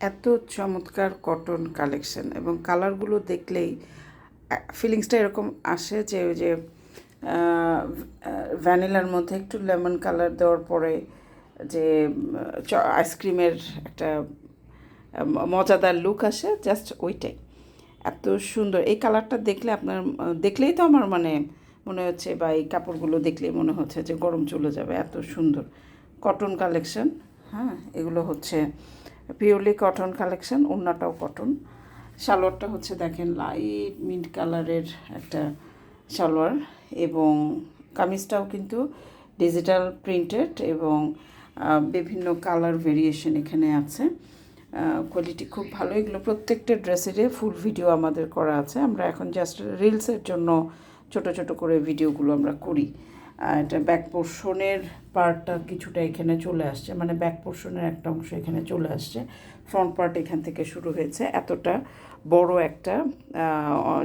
এত চমৎকার cotton collection এবং কালারগুলো দেখলেই ফিলিংসটা এরকম আসে যে ওই যে ভ্যানিলার মধ্যে একটু লেমন কালার দেওয়ার পরে যে আইসক্রিমের একটা মজাদার লুক আসে জাস্ট ওইটাই। এত সুন্দর। এই কালারটা দেখলে আপনার, দেখলেই তো আমার মানে মনে হচ্ছে বা এই কাপড়গুলো দেখলেই মনে হচ্ছে যে গরম চলে যাবে। এত সুন্দর। কটন কালেকশন হ্যাঁ এগুলো হচ্ছে পিওরলি কটন কালেকশন ওড়নাটাও কটন সালোয়ারটা হচ্ছে দেখেন লাইট মিন্ট কালারের একটা সালোয়ার এবং কামিজটাও কিন্তু ডিজিটাল প্রিন্টেড এবং বিভিন্ন কালার ভেরিয়েশন এখানে আছে। কোয়ালিটি খুব ভালো। এগুলো প্রত্যেকটা ড্রেসেরই ফুল ভিডিও আমাদের করা আছে। আমরা এখন জাস্ট রিলসের জন্য ছোট ছোট করে ভিডিওগুলো আমরা করি। এটা ব্যাক পোর্শনের পার্টটা কিছুটা এখানে চলে আসছে মানে ব্যাক পোর্শনের একটা অংশ এখানে চলে আসছে। ফ্রন্ট পার্ট এখান থেকে শুরু হয়েছে। এতটা বড় একটা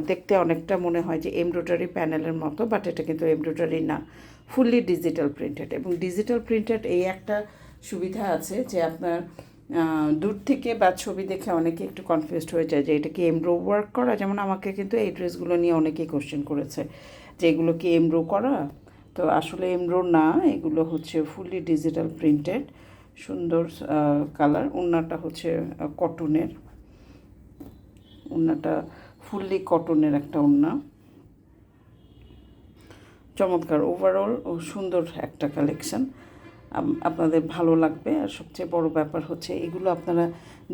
দেখতে অনেকটা মনে হয় যে এমব্রয়ডারি প্যানেলের মতো বাট এটা কিন্তু এমব্রয়ডারি না। ফুললি ডিজিটাল প্রিন্টেড এবং ডিজিটাল প্রিন্টেড এই একটা সুবিধা আছে যে আপনার দূর থেকে বা ছবি দেখে অনেকে একটু কনফিউজড হয়ে যায় যে এটা কি এমব্রো ওয়ার্ক করা? যেমন আমাকে কিন্তু এই ড্রেসগুলো নিয়ে অনেকেই কোশ্চেন করেছে যে এগুলো কি এমব্রো করা? তো আসলে এমরো না, এগুলো হচ্ছে ফুললি ডিজিটাল প্রিন্টেড, সুন্দর কালার। ওড়নাটা হচ্ছে কটনের। ওড়নাটা ফুললি কটনের একটা ওড়না চমৎকার। ওভারঅল ও সুন্দর একটা কালেকশান। আপনাদের ভালো লাগবে। আর সবচেয়ে বড় ব্যাপার হচ্ছে, এগুলো আপনারা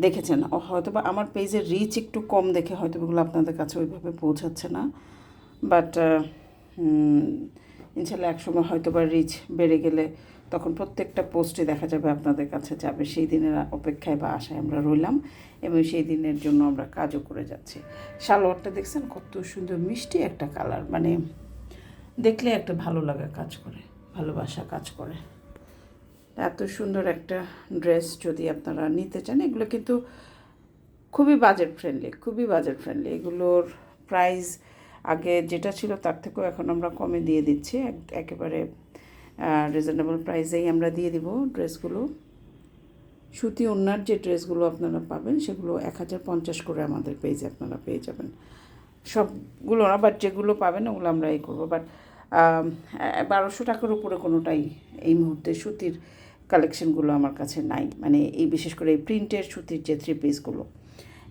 দেখেছেন। হয়তো বা আমার পেজের রিচ একটু কম দেখে হয়তো এগুলো আপনাদের কাছে ওইভাবে পৌঁছাচ্ছে না। বাট ইনশাল্লাহ একসময় হয়তো বা রিচ বেড়ে গেলে তখন প্রত্যেকটা পোস্টে দেখা যাবে আপনাদের কাছে যাবে। সেই দিনের অপেক্ষায় বা আশায় আমরা রইলাম এবং সেই দিনের জন্য আমরা কাজও করে যাচ্ছি। সালোয়ারটা দেখছেন কত সুন্দর মিষ্টি একটা কালার মানে দেখলে একটা ভালো লাগা কাজ করে, ভালোবাসা কাজ করে। এত সুন্দর একটা ড্রেস যদি আপনারা নিতে চান, এগুলো কিন্তু খুবই বাজেট ফ্রেন্ডলি খুবই বাজেট ফ্রেন্ডলি এগুলোর প্রাইস আগে যেটা ছিল তার থেকেও এখন আমরা কমে দিয়ে দিচ্ছি। এক- একেবারে রিজনেবল প্রাইসেই আমরা দিয়ে দিব ড্রেসগুলো। সুতি ওনার যে ড্রেসগুলো আপনারা পাবেন, সেগুলো এক হাজার পঞ্চাশ করে আমাদের পেজে আপনারা পেয়ে যাবেন। সবগুলো না বাট যেগুলো পাবেন ওগুলো আমরা এই করব। বাট বারোশো টাকার উপরে কোনোটাই এই মুহূর্তে সুতির কালেকশনগুলো আমার কাছে নাই। মানে এই বিশেষ করে এই প্রিন্টের সুতির যে থ্রি পিসগুলো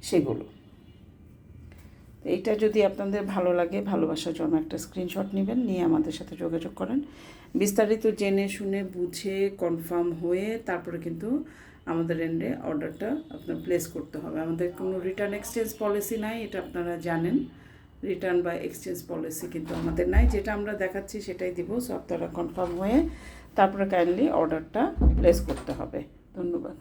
সেগুলো। তো এইটা যদি আপনাদের ভালো লাগে, ভালোবাসার জন্য একটা স্ক্রিনশট নেবেন, নিয়ে আমাদের সাথে যোগাযোগ করেন। বিস্তারিত জেনে শুনে বুঝে কনফার্ম হয়ে তারপরে কিন্তু আমাদের এন্ডে অর্ডারটা আপনার প্লেস করতে হবে। আমাদের কোনো রিটার্ন এক্সচেঞ্জ পলিসি নাই, এটা আপনারা জানেন। রিটার্ন বা এক্সচেঞ্জ পলিসি কিন্তু আমাদের নাই। যেটা আমরা দেখাচ্ছি সেটাই দিব। সো আপনারা কনফার্ম হয়ে তারপরে কাইন্ডলি অর্ডারটা প্লেস করতে হবে। ধন্যবাদ।